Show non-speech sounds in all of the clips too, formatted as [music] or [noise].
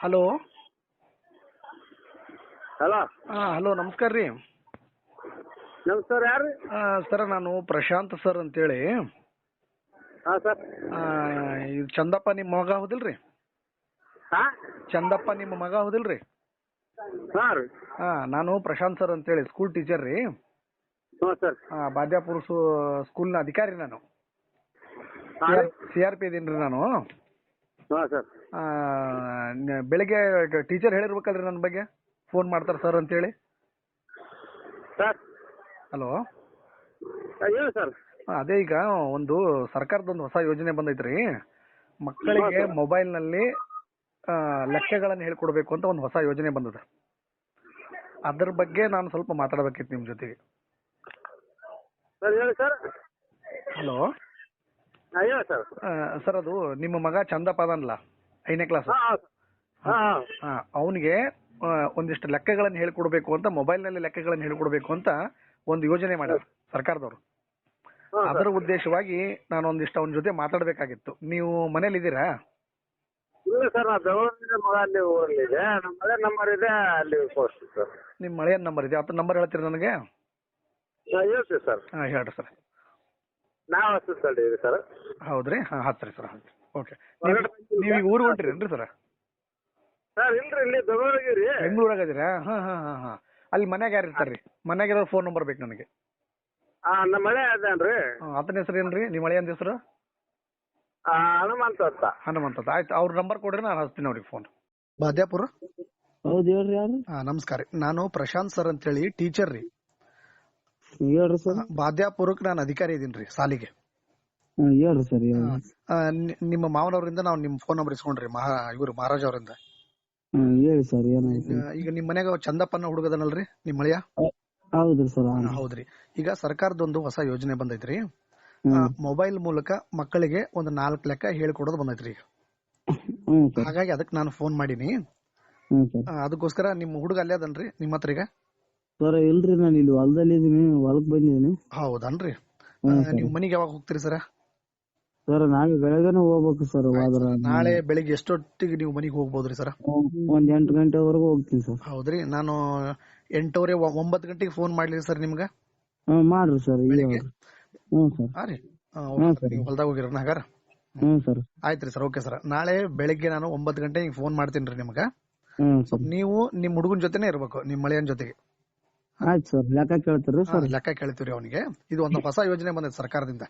Hello. Hello. ಹಾ hello ನಮಸ್ಕಾರ ರೀ. ನಮಸ್ಕಾರ ಯಾರು? ಸರ್ ನಾನು ಪ್ರಶಾಂತ್ ಸರ್ ಅಂತೇಳಿ. ಹಾ ಸರ್. ಆ, ಇದು ಚಂದಪ್ಪ ನಿಮ್ಮ ಮಗ ಹೌದಿಲ್ರಿ? ಹಾ? ಚಂದಪ್ಪ ನಿಮ್ಮ ಮಗ ಹೌದಿಲ್ರಿ? ಹಾಂ ರೀ. ಹಾಂ ನಾನು ಪ್ರಶಾಂತ್ ಸರ್ ಅಂತೇಳಿ ಸ್ಕೂಲ್ ಟೀಚರ್ ರೀ. ಹ್ಞೂ ಸರ್. ಹಾ ಬಾದ್ಯಾಪುರ ಸ್ಕೂಲ್ನ ಅಧಿಕಾರಿ ನಾನು. ಹಾಂ ರೀ. ಸಿ ಆರ್ ಪಿ ಇದೀನಿ ರೀ ನಾನು. ಹಾಂ ಸರ್ ಆ, ನ- ಬೆಳಿಗ್ಗೆ ಟೀಚರ್ ಹೇಳಿರ್ಬೇಕಲ್ರಿ ನನ್ನ ಬಗ್ಗೆ? ಫೋನ್ ಮಾಡ್ತಾರೆ ಸರ್ ಅಂತೇಳಿ. ಸರ್ ಹಲೋ ಹೇಳಿ ಸರ್ ಅದೇ ಈಗ ಒಂದು ಸರ್ಕಾರದ ಒಂದು ಹೊಸ ಯೋಜನೆ ಬಂದೈತ್ರಿ. ಮಕ್ಕಳಿಗೆ ಮೊಬೈಲ್ನಲ್ಲಿ ಲೆಕ್ಕಗಳನ್ನು ಹೇಳ್ಕೊಡ್ಬೇಕು ಅಂತ ಒಂದು ಹೊಸ ಯೋಜನೆ ಬಂದದ. ಅದ್ರ ಬಗ್ಗೆ ನಾನು ಸ್ವಲ್ಪ ಮಾತಾಡ್ಬೇಕಿತ್ತು ನಿಮ್ಮ ಜೊತೆಗೆ. ಸರ್ ಹೇಳಿ ಸರ್ ಹಲೋ ಹಾಂ ಹೇಳಿ ಸರ್. ಸರ್ ಅದು ನಿಮ್ಮ ಮಗ ಚಂದಪ್ಪ ಅದನ್ಲ ಐದನೇ ಕ್ಲಾಸ್ ಹಾಂ ಹಾಂ ಹಾಂ. ಅವನಿಗೆ ಒಂದಿಷ್ಟು ಲೆಕ್ಕಗಳನ್ನು ಹೇಳ್ಕೊಡ್ಬೇಕು ಅಂತ ಮೊಬೈಲ್ನಲ್ಲಿ ಲೆಕ್ಕಗಳನ್ನು ಹೇಳ್ಕೊಡ್ಬೇಕು ಅಂತ ಒಂದು ಯೋಜನೆ ಮಾಡ್ಯಾರ ಸರ್ಕಾರದವರು. ಅದರ ಉದ್ದೇಶವಾಗಿ ನಾನು ಒಂದಿಷ್ಟು ಅವನ ಜೊತೆ ಮಾತಾಡಬೇಕಾಗಿತ್ತು. ನೀವು ಮನೇಲಿ ಇದ್ದೀರಾ ಇಲ್ಲ ಸರ್ ನಾ ಬೆಂಗಳೂರಿನ ಮಗ ಅಲ್ಲಿ ಊರಲ್ಲಿದೆ ನಮ್ಮ ಮಗ ನಂಬರ್ ಇದೆ ಅಲ್ಲಿ ಪೋಸ್ಟ್ ಸರ್. ನಿಮ್ಮ ಮಳೆಯ ನಂಬರ್ ಇದೆ. ಆತ ನಂಬರ್ ಹೇಳ್ತೀರಾ ನನಗೆ? ಹಾಂ ಹೇಳ್ತೀವಿ ಸರ್. ಹಾಂ ಹೇಳ್ರಿ ಸರ್. ನಾವು ಹಚ್ಚಿಸ್ಕೊಂಡಿದ್ದೀವಿ ಸರ್ ಹೌದ್ರಿ? ಹಾ ಹಚ್ಚ್ರಿ ಸರ್ ಹಚ್ಚ್ರಿ ಓಕೆ ನೀವು ಈಗ ಊರಿಗೆ ಹೊಂಟ್ರೇನ್ರಿ ಸರ್ ಸರ್ ಇಲ್ರಿ ಇಲ್ಲಿ ಬೆಂಗಳೂರಿಗೆ ರೀ. ಬೆಂಗಳೂರಾಗ ಇದೀರಾ? ಹಾಂ ಹಾಂ ಹಾಂ ಹಾಂ. ಅಲ್ಲಿ ಮನ್ಯಾಗ ಯಾರು ಇರ್ತಾರೆ ರೀ ಮನ್ಯಾಗ ಇರೋ ಫೋನ್ ನಂಬರ್ ಬೇಕು ನನಗೆ. ಆ ನಮ್ಮ ಮಳೆ ಅದೇನ್ರಿ ಆತನ ಹೆಸರು ಏನ್ರಿ? ನಿಮ್ಮ ಮಳೆಯ ಹೆಸರು? ಹನುಮಂತ ಅಂತ. ಹನುಮಂತ ಅಂತ. ಆಯ್ತು ಅವ್ರ ನಂಬರ್ ಕೊಡ್ರಿ ನಾನು ಹಚ್ತೀನಿ ಅವ್ರಿಗೆ ಫೋನ್ ಬಾದ್ಯಾಪುರ? ಹೌದು ಹೇಳ್ರಿ ಯಾರು ಹಾಂ ನಮಸ್ಕಾರ ರೀ. ನಾನು ಪ್ರಶಾಂತ್ ಸರ್ ಅಂತೇಳಿ ಟೀಚರ್ ರೀ. ಹೇಳ್ರಿ ಸರ್. ಬಾದ್ಯಾಪುರಕ್ಕೆ ನಾನು ಅಧಿಕಾರಿ ಇದೀನಿ ರೀ ಸಾಲಿಗೆ. ಹೇಳ್ರಿ ಸರ್ ಆ, ನಿ- ನಿಮ್ಮ ಮಾವನವರಿಂದ ನಾವು ನಿಮ್ಮ ಫೋನ್ ನಂಬರ್ ಇಸ್ಕೊಂಡ್ರಿ ಮಹಾ ಇವರು ಮಹಾರಾಜ್ ಅವರಿಂದ. ಹೇಳಿ ಸರ್ ಏನಾಯ್ತು? ಈಗ ನಿಮ್ ಮನ್ಯಾಗ ಚಂದಪ್ಪನ ಹುಡುಗದನಲ್ರಿ ನಿಮ್ಮ ಮಳೆಯ ಹೌದ್ರಿ ಸರ್ ಹೌದ್ರಿ. ಈಗ ಸರ್ಕಾರದೊಂದು ಹೊಸ ಯೋಜನೆ ಬಂದೈತ್ರಿ. ಮೊಬೈಲ್ ಮೂಲಕ ಮಕ್ಕಳಿಗೆ ಒಂದು ನಾಲ್ಕ್ ಲೆಕ್ಕ ಹೇಳ್ಕೊಡೋದು ಬಂದೈತ್ರಿ ಈಗ. ಹ್ಮ್ ಸರ್. ಹಾಗಾಗಿ ಅದಕ್ಕೆ ನಾನು ಫೋನ್ ಮಾಡೀನಿ. ಹ್ಮ್ ಸರ್. ಆ, ಅದಕ್ಕೋಸ್ಕರ ನಿಮ್ ಹುಡುಗ ಅಲ್ಲೇ ಅದನ್ರಿ ನಿಮ್ ಹತ್ರ ಈಗ. ಸರ್ ಇಲ್ರಿ ನಾನು ಇಲ್ಲಿ ಹೊಲದಲ್ಲಿ ಇದೀನಿ ಹೊಲಕ್ ಬಂದಿದ್ದೀನಿ ಹೌದನ್ರಿ? ನಿಮ್ ನೀವು ಮನೆಗೆ ಯಾವಾಗ ಹೋಗ್ತೀರಿ ಸರ್? ಸರ್ ನಾಳೆ ಬೆಳಗ್ಗೆನೆ ಹೋಗ್ಬೇಕು ಸರ್ ಹೋದ್ರ ನಾಳೆ ಬೆಳಿಗ್ಗೆ ಎಷ್ಟೊತ್ತಿಗೆ ನೀವು ಮನೆಗೆ ಹೋಗ್ಬೋದ್ರಿ ಸರ್? ಒಂದ್ ಎಂಟು ಗಂಟೆವರೆಗೂ ಹೋಗ್ತೀನಿ ಸರ್. ಹೌದ್ರಿ? ನಾನು ಎಂಟೂವರೆ ಒಂಬತ್ತು ಗಂಟೆಗೆ ಫೋನ್ ಮಾಡ್ಲಿ ಸರ್ ನಿಮ್ಗೆ. ಹ್ಮ್ ಮಾಡ್ರಿ ಸರ್ ಬೆಳಿಗ್ಗೆ? ಹ್ಮ್ ಸರ್. ಹಾ ರೀ. ನೀವು ಹೊಲ್ದಾಗ ಹೋಗಿರೋ ಹಾಗಾರ? ಹ್ಮ್ ಸರ್. ಆಯ್ತ್ರಿ ಸರ್ ಓಕೆ ಸರ್. ನಾಳೆ ಬೆಳಿಗ್ಗೆ ನಾನು ಒಂಬತ್ತು ಗಂಟೆಗೆ ಫೋನ್ ಮಾಡ್ತೀನಿ ರೀ ನಿಮ್ಗೆ. ಸರ್. ನೀವು ನಿಮ್ಮ ಹುಡುಗನ ಜೊತೆನೆ ಇರ್ಬೇಕು ನಿಮ್ ಮಳೆಯನ್ ಜೊತೆಗೆ. ಆಯ್ತು ಸರ್ ಲೆಕ್ಕ ಕೇಳ್ತೀರಿ ಸರ್ ಲೆಕ್ಕ ಕೇಳ್ತೀರಿ ಅವನಿಗೆ. ಇದು ಒಂದು ಹೊಸ ಯೋಜನೆ ಬಂದಿದೆ ಸರ್ಕಾರದಿಂದ.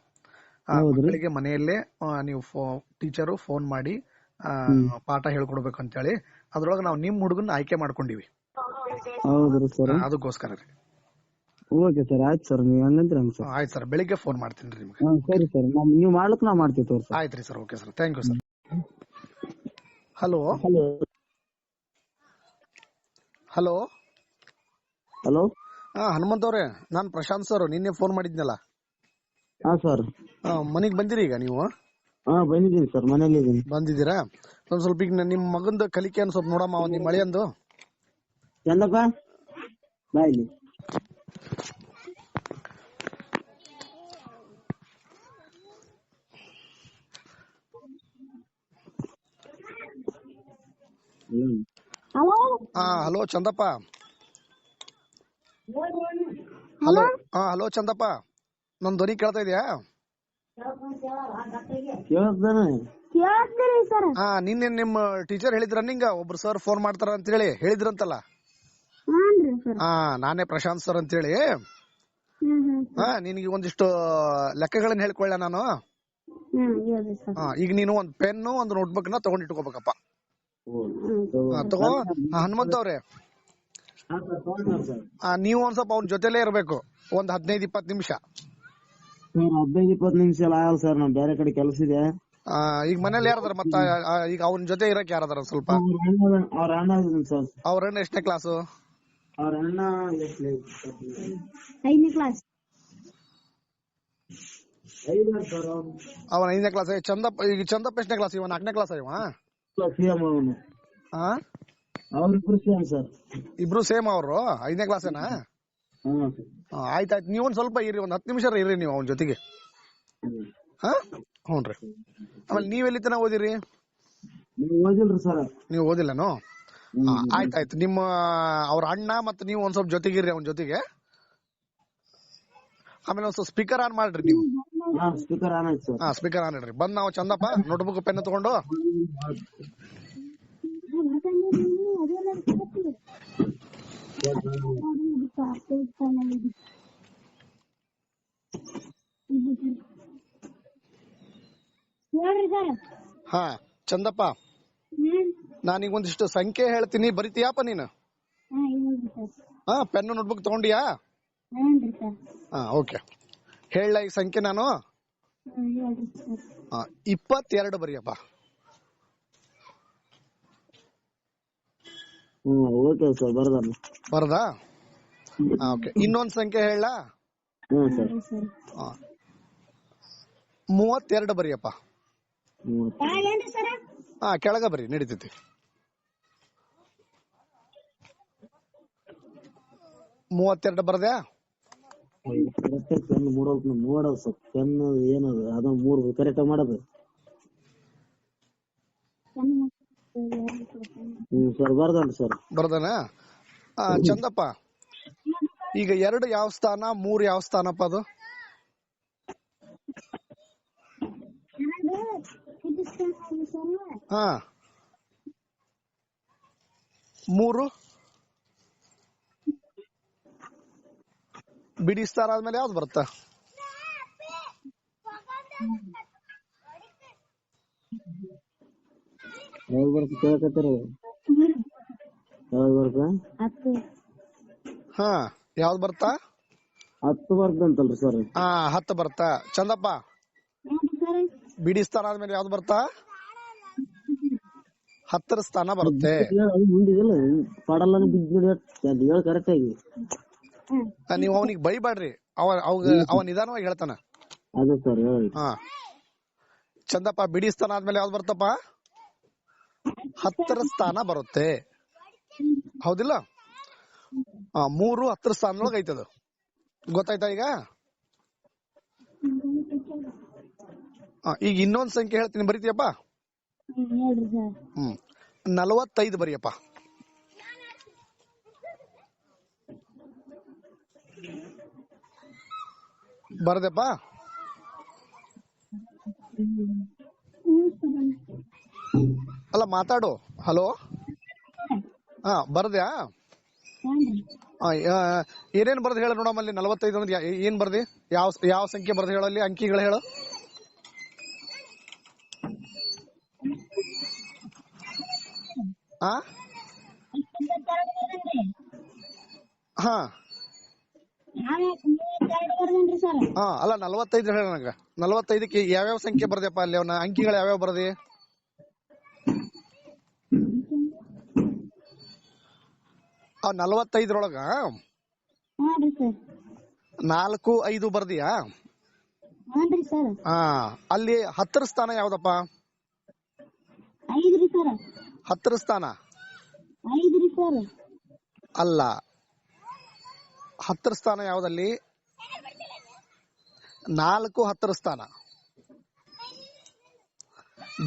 ಆ, ಮಕ್ಕಳಿಗೆ ಮನೆಯಲ್ಲೇ ಆ, ನೀವು ಟೀಚರು ಫೋನ್ ಮಾಡಿ ಆ, ಪಾಠ ಹೇಳ್ಕೊಡ್ಬೇಕು ಅಂತೇಳಿ ಅದ್ರೊಳಗೆ ನಾವು ನಿಮ್ ಹುಡುಗನ ಆಯ್ಕೆ ಮಾಡ್ಕೊಂಡಿವಿ. ಹೌದ್ರಿ ಸರ್ ಅದಕ್ಕೋಸ್ಕರ ರೀ. ಓಕೆ ಸರ್ ಆಯ್ತು ಸರ್ ನೀವು ಹಂಗಂದ್ರೆ ಹಂಗ ಸರ್ ಆಯ್ತು ಸರ್ ಬೆಳಿಗ್ಗೆ ಫೋನ್ ಮಾಡ್ತೀನಿ ರೀ ನಿಮ್ಗೆ. ಹ್ಮ್ ಸರಿ ಸರ್ ನೀವು ಮಾಡ್ಲಿಕ್ ನಾವ್ ಮಾಡ್ತೀವಿ ತೋರಿ ಸರ್ ಆಯ್ತು ರೀ sir okay sir thank you sir hello hello hello hello ಹಾ ಹನುಮಂತ್ ಅವ್ರೆ ನಾನ್ ಪ್ರಶಾಂತ್ ಸರ್ ನಿನ್ನೆ ಫೋನ್ ಮಾಡಿದ್ನಲ್ಲ. ಹಾ ಸರ್. ಮನೆಗೆ ಬಂದಿರಿ ಈಗ ನೀವು? ಹಾ ಬಂದಿದ್ದೀನಿ ಸರ್ ಮನೇಲಿ ಇದ್ದೀನಿ. ಬಂದಿದ್ದೀರಾ? ಒಂದ್ ಸ್ವಲ್ಪ ಈಗ ನಿಮ್ಮ ಮಗಂದು ಕಲಿಕೆ ಸ್ವಲ್ಪ ನೋಡಮ್ಮ ಮಳೆಯಂದು. ಚಂದಪ್ಪ ಬಾ ಇಲ್ಲಿ. ಹ್ಮ್. ಹಾ ಹಲೋ ಚಂದಪ್ಪ. ಹಲೋ? ಹಾ ಹಲೋ ಚಂದಪ್ಪ. ನನ್ ಧ್ವನಿ ಕೇಳ್ತಾ ಇದೆಯಾ? ಕೇಳಿಸ್ತಾನೆ. ಕೇಳಿಸ್ತೀರಿ ಸರ್. ಹಾ ನಿನ್ನೆ ನಿಮ್ಮ ಟೀಚರ್ ಹೇಳಿದ್ರ ನಿಂಗ ಒಬ್ರು ಸರ್ ಫೋನ್ ಮಾಡ್ತಾರ ಅಂತ ಹೇಳಿ ಹೇಳಿದ್ರಂತಲ್ಲ ಹಾನ್ರಿ ಸರ್. ಹಾ ನಾನೇ ಪ್ರಶಾಂತ್ ಸರ್ ಅಂತ ಹೇಳಿ ಹ್ಮ್ ಹ್ಮ್. ಹಾ ನಿನಗೆ ಒಂದಿಷ್ಟು ಲೆಕ್ಕಗಳನ್ನ ಹೇಳ್ಕೊಳ್ಳ ನಾನು? ಹ್ಮ್ ಹೇಳ್ರಿ ಸರ್. ಹಾ ಈಗ ನೀನು ಒಂದ್ ಪೆನ್ ಒಂದ್ ನೋಟ್ಬುಕ್ನ ತಗೊಂಡ್ ಇಟ್ಕೋಬೇಕಪ್ಪ. ಹಾ, ತಗೋ. ಹಾ, ಹನುಮಂತ್ ಅವ್ರೆ ನೀವು ಒಂದ್ ಸ್ವಲ್ಪ ಅವ್ನ ಜೊತೆಲೇ ಇರ್ಬೇಕು. ಒಂದ್ ಹದಿನೈದು ಇಪ್ಪತ್ತು ನಿಮಿಷ. ಸರ್ ಹದಿನೈದು ಇಪ್ಪತ್ತು ನಿಮಿಷ ಎಲ್ಲ ಆಗಲ್ಲ ಸರ್ ನಾನ್ ಬೇರೆ ಕಡೆ ಕೆಲಸ ಇದೆ. ಆ, ಈಗ ಮನೇಲಿ ಯಾರದಾರ ಮತ್ತ ಆ, ಈಗ ಅವನ ಜೊತೆ ಇರಕ್ ಯಾರದಾರ ಸ್ವಲ್ಪ? ಅವ್ರ ಅಣ್ಣ ಅವ್ರ ಅಣ್ಣ ಇದ್ದೀನಿ ಸರ್. ಅವ್ರನ್ನ ಎಷ್ಟನೇ ಕ್ಲಾಸು ಅವ್ರ ಅಣ್ಣ ಎಷ್ಟು ಐದನೇ ಕ್ಲಾಸ್ ಐದು ಸರ್ ಅವ್ನು. ಅವನ ಐದನೇ ಕ್ಲಾಸ್ ಚಂದಪ್ಪ ಈಗ ಚಂದಪ್ಪ ಎಷ್ಟನೇ ಕ್ಲಾಸ್ ಇವ? ನಾಲ್ಕನೇ ಕ್ಲಾಸ್ ಇವ? ಹಾ ಅವನು. ಆ? ಅವ್ರಿಬ್ರು ಸೇಮ್ ಸರ್. ಇಬ್ರು ಸೇಮ್ ಅವರು? ಐದನೇ ಕ್ಲಾಸ್ ಏನಾ? ಆಯ್ತಾಯ್ತು. ನೀವು ಒಂದ್ ಸ್ವಲ್ಪ ಇರಿ ಒಂದ್ ಹತ್ತು ನಿಮಿಷ ಇರಿ ನೀವು ಅವನ ಜೊತೆಗೆ. ಹಾ? ಹ್ಞೂನ್ರಿ ಆಮೇಲೆ ನೀವ್ ಎಲ್ಲಿ ತನ ಓದಿರಿ? ನೀವು ಓದಿಲ್ರಿ ಸರ್. ನೀವು ಓದಿಲ್ಲನು? ಆಯ್ತಾಯ್ತು. ನಿಮ್ಮ ಅವ್ರ ಅಣ್ಣ ಮತ್ತೆ ನೀವು ಒಂದ್ ಸ್ವಲ್ಪ ಜೊತೆಗಿರ್ರಿ ಅವನ ಜೊತೆಗೆ. ಆಮೇಲೆ ಒಂದ್ ಸ್ವಲ್ಪ ಸ್ಪೀಕರ್ ಆನ್ ಮಾಡ್ರಿ ನೀವು. ಹಾ ಸ್ಪೀಕರ್ ಆನ್ ಆಯ್ತು ಸರ್. ಹಾ ಸ್ಪೀಕರ್ ಆನ್ ಇಡ್ರಿ. ಬಂದ್ ನಾವು ಚಂದಪ್ಪ ನೋಟ್ಬುಕ್ ಪೆನ್ ತಗೊಂಡು. ಹಾ, ಚಂದಪ್ಪ. ನಾನೀಗ ಒಂದಿಷ್ಟು ಸಂಖ್ಯೆ ಹೇಳ್ತೀನಿ. ಬರಿತೀಯಪ್ಪ ನೀನು? ಹಾ ಪೆನ್ನು ನೋಟ್ಬುಕ್ ತಗೊಂಡಿಯಾ? ಹಾ, ಓಕೆ. ಹೇಳ ಈ ಸಂಖ್ಯೆ ನಾನು? ಇಪ್ಪತ್ತೆರಡು ಬರಿಯಪ್ಪ. ಹ್ಮ್ ಓಕೆ ಸರ್ ಬರ್ದಾನ ಬರ್ದಾ? ಓಕೆ ಇನ್ನೊಂದ್ ಸಂಖ್ಯೆ ಹೇಳ ಹ್ಮ್ ಸರ್. ಮೂವತ್ತೆರಡು ಬರಿಯಪ್ಪ. ಹಾ ಕೆಳಗ ಬರಿ ನಡೀತೈತಿ. ಮೂವತ್ತೆರಡು ಬರ್ದ್ಯಾ? ಕರೆಕ್ಟ್ ಪೆನ್ ಮೂಡೋಕ್ ನೋಡವ್ ಸರ್. ಪೆನ್ ಏನದು ಅದ ಮೂರು ಕರೆಕ್ಟ್ ಮಾಡೋದು ಹ್ಮ್ ಸರ್ ಸರ್. ಬರ್ದನ? ಚಂದಪ್ಪ ಈಗ ಎರಡು ಯಾವ ಸ್ಥಾನ ಮೂರ್ ಯಾವ ಸ್ಥಾನಪ್ಪ ಅದು? ಹಾ. ಮೂರು? ಬಿಡಿ ಸ್ಥಾನ ಆದ್ಮೇಲೆ ಯಾವ್ದು ಬರುತ್ತಾ? ಯಾವ್ದು ಬರ್ತ ಕೇಳಕತ್ತಾರ ಯಾವಾಗ ಬರ್ತ ಹಾ ಯಾವ್ದು ಬರ್ತಾ? ಹತ್ತು ಬರ್ತಂತಲ್ರಿ ಸರ್ ಹಾ ಹತ್ತು ಬರ್ತಾ. ಚಂದಪ್ಪ ಬಿಡಿ ಸ್ಥಾನ ಆದ್ಮೇಲೆ ಯಾವ್ದು ಬರ್ತಾ? ಹತ್ತರ ಸ್ಥಾನ ಬರುತ್ತೆ. ನೀವ್ ಬಿದ್ದು ಹೇಳ ಕರೆಕ್ಟ್ ಆಗಿ. ನೀವು ಅವನಿಗೆ ಬೈಬೇಡ್ರಿ ಅವ ಅವಾಗ ಅವ ನಿಧಾನವಾಗಿ ಹೇಳ್ತಾನ. ಅದೇ ಸರ್ ಹಾ. ಚಂದಪ್ಪ ಬಿಡಿ ಸ್ಥಾನ ಆದ್ಮೇಲೆ ಯಾವ್ದು ಬರ್ತಪ್ಪ? ಹತ್ತರ ಸ್ಥಾನ ಬರುತ್ತೆ. ಹೌದಿಲ್ಲ? ಮೂರು ಹತ್ತರ ಸ್ಥಾನದೊಳಗ ಐತದು. ಗೊತ್ತಾಯ್ತಾ ಈಗ? ಈಗ ಇನ್ನೊಂದ್ ಸಂಖ್ಯೆ ಹೇಳ್ತೀನಿ. ಬರಿತೀಯಪ್ಪ? ಹ್ಮ್. ನಲವತ್ತೈದು ಬರಿಯಪ್ಪ. ಬರದೆಪ್ಪ? ಅಲ್ಲ, ಮಾತಾಡು. ಹಲೋ? ಹಾ, ಬರ್ದ್ಯಾ? ಏನೇನ್ ಬರ್ದ್ ಹೇಳ ನೋಡಮ್ಮಲ್ಲಿ ನಲವತ್ತೈದು ಅಂದ್ರೆ ಏನ್ ಬರ್ದಿ? ಯಾವ ಯಾವ ಸಂಖ್ಯೆ ಬರ್ದ್ ಹೇಳಲ್ಲಿ ಅಂಕಿಗಳು ಹೇಳು. ಹಾ ಹಾ. ಹಾ, ಅಲ್ಲ, ನಲವತ್ತೈದು ಹೇಳ ನನಗ. ನಲವತ್ತೈದಕ್ಕೆ ಯಾವ್ಯಾವ ಸಂಖ್ಯೆ ಬರ್ದಪ್ಪ ಅಲ್ಲಿ ಅವನ? ಅಂಕಿಗಳು ಯಾವ್ಯಾವ ಬರ್ದಿ? ಆ ನಲವತ್ತೈದರೊಳಗ ಹಾನ್ರಿ ಸರ್. ನಾಲ್ಕು ಐದು ಬರ್ದಿಯಾ? ಹಾನ್ರಿ ಸರ್. ಹಾ ಅಲ್ಲಿ ಹತ್ತರ ಸ್ಥಾನ ಯಾವ್ದಪ್ಪ? ಐದ್ರಿ ಸರ್. ಹತ್ತರ ಸ್ಥಾನ? ಐದ್ರಿ ಸರ್. ಅಲ್ಲ. ಹತ್ತರ ಸ್ಥಾನ ಯಾವ್ದಲ್ಲಿ? ನಾಲ್ಕು ಹತ್ತರ ಸ್ಥಾನ.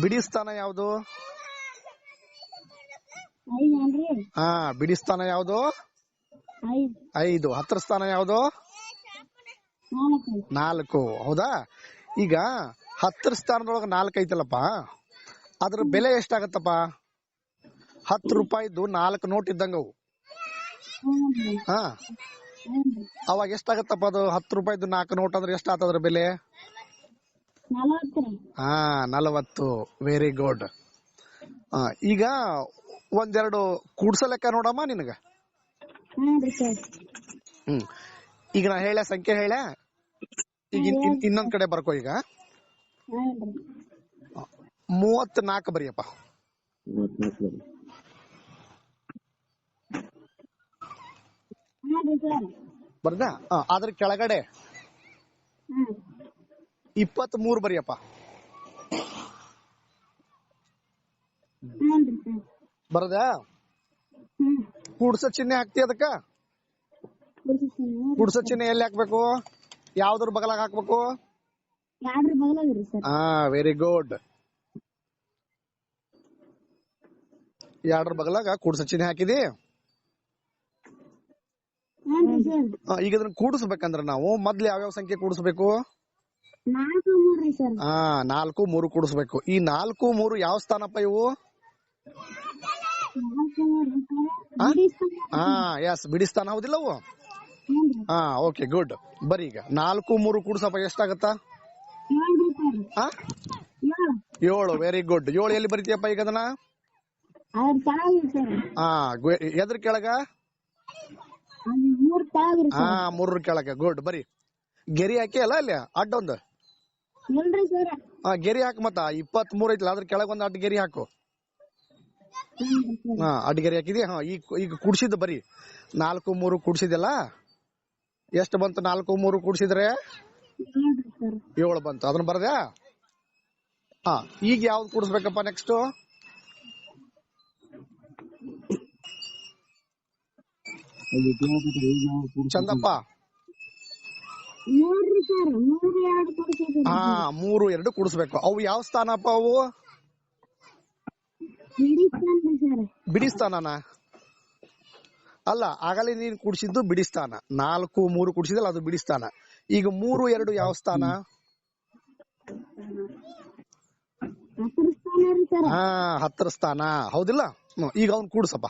ಬಿಡಿ ಸ್ಥಾನ ಯಾವುದು? ಹಾ ಬಿಡಿ ಸ್ಥಾನ ಯಾವುದು? ಐದ್. ಹತ್ತರ ಸ್ಥಾನ ಯಾವುದು? ನಾಲ್ಕು. ಹೌದಾ? ಈಗ ಹತ್ತರ ಸ್ಥಾನದೊಳಗ ನಾಲ್ಕು ಐತಲ್ಲಪ್ಪ? ಅದ್ರ ಬೆಲೆ ಎಷ್ಟಾಗತ್ತಪ್ಪ? ಹತ್ತು ರೂಪಾಯಿದು ನಾಲ್ಕು ನೋಟ್ ಇದ್ದಂಗ ಅವು. ಹಾ. ಅವಾಗ ಎಷ್ಟಾಗತ್ತಪ್ಪ ಅದು? ಹತ್ತು ರೂಪಾಯಿದು ನಾಲ್ಕು ನೋಟ್ ಅಂದ್ರೆ ಎಷ್ಟಾಗ್ತದ್ರ ಬೆಲೆ? ಹಾ ನಲವತ್ತು. ವೆರಿ ಗುಡ್ ಈಗ ಒಂದೆರಡು ಕೂಡ್ಸ ಲೆಕ್ಕ ನೋಡಮ್ಮ ನಿನಗ? ಹ್ಮ್ ಈಗ ನಾ ಹೇಳ ಸಂಖ್ಯೆ ಹೇಳ ಈಗ ಇನ್- ಇನ್- ಇನ್ನೊಂದ್ ಕಡೆ ಬರ್ಕೋ ಈಗ. ಮೂವತ್ ನಾಲ್ಕು ಬರಿಯಪ್ಪ. ಬರ್ದ? ಅದ್ರ ಕೆಳಗಡೆ ಇಪ್ಪತ್ ಮೂರ್ ಬರಿಯಪ್ಪ ಹಾನ್ರಿ ಸರ್ ಬರ್ದಾ? ಕೂಡ್ಸ ಚಿಹ್ನೆ ಹಾಕ್ತಿ ಅದಕ್ಕ? ಕೂಡ್ಸ ಚಿಹ್ನೆ ಎಲ್ಲಿ ಹಾಕ್ಬೇಕು? ಯಾವ್ದ್ರ ಬಗಲಾಗ ಹಾಕ್ಬೇಕು? ಹಾ ವೆರಿ ಗುಡ್ ಯಾರ ಬಗಲಾಗ ಕೂಡ್ಸ ಚಿಹ್ನೆ ಹಾಕಿದಿ? ಈಗ ಅದನ್ನ ಕೂಡಿಸ್ಬೇಕಂದ್ರ ನಾವು ಮೊದ್ಲು ಯಾವ್ಯಾವ ಸಂಖ್ಯೆ ಕೂಡಿಸ್ಬೇಕು? ಹಾ ನಾಲ್ಕು ಮೂರು ಕೂಡಿಸ್ಬೇಕು. ಈ ನಾಲ್ಕು ಮೂರು ಯಾವ ಸ್ಥಾನಪ್ಪ ಇವು? ಎಸ್ ಬಿಡಿಸ್ತಾನ ಹೌದಿಲ್ಲ ಅವು ಹಾ ಓಕೆ ಗುಡ್ ಬರೀ ಈಗ. ನಾಲ್ಕು ಮೂರು ಕೂಡ್ಸಪ್ಪ ಎಷ್ಟಾಗತ್ತ? ಏಳು ವೆರಿ ಗುಡ್ ಏಳು ಎಲ್ಲಿ ಬರಿತೀಯಪ್ಪ ಈಗ ಅದನ್ನ? ಹಾ ಎದ್ರ ಕೆಳಗ? ಹಾ ಮೂರರ ಕೆಳಗ. ಗುಡ್ ಬರಿ. ಗೆರಿ ಹಾಕಿ ಅಲ್ಲ? ಅಲ್ಲಿ ಅಡ್ಡೊಂದು ಒಂದು ಹಾ ಗೆರಿ ಹಾಕು ಮತ್ತ. ಇಪ್ಪತ್ ಮೂರ್ ಐತಿಲ್ಲ ಅದ್ರ ಕೆಳಗ ಒಂದ್ ಅಡ್ಡ ಗೆರಿ ಹಾಕು. ಹಾ ಅಡ್ಡ ಗೆರಿ ಹಾಕಿದಿ? ಹಾ ಈಗ ಈಗ ಕುಡ್ಸಿದ್ ಬರಿ. ನಾಲ್ಕು ಮೂರು ಕುಡ್ಸಿದಲ್ಲ ಎಷ್ಟು ಬಂತು ನಾಲ್ಕು ಮೂರು ಕುಡ್ಸಿದ್ರೆ? ಏಳು ಬಂತು. ಅದನ್ನ ಬರ್ದ್ಯಾ? ಹಾ ಈಗ ಯಾವ್ದು ಕುಡಿಸ್ಬೇಕಪ್ಪ ನೆಕ್ಸ್ಟ್? ಚಂದಪ್ಪ? ಹಾ ಮೂರು ಎರಡು ಕುಡಿಸ್ಬೇಕು. ಅವು ಯಾವ ಸ್ಥಾನಪ್ಪ ಅವು? ಬಿಡಿಸ್ತಾನನ? ಅಲ್ಲ ಆಗಲೇ ನೀನ್ ಕುಡಿಸಿದ್ದು ಬಿಡಿಸ್ತಾನ. ನಾಲ್ಕು ಮೂರು ಕುಡಿಸಿದಲ್ಲ ಅದು ಬಿಡಿಸ್ತಾನ. ಈಗ ಮೂರು ಎರಡು ಯಾವ ಸ್ಥಾನ? ಹಾ ಹತ್ತರ ಸ್ಥಾನ. ಹೌದಿಲ್ಲ? ಈಗ ಅವ್ನ್ ಕೂಡ್ಸಪ್ಪ.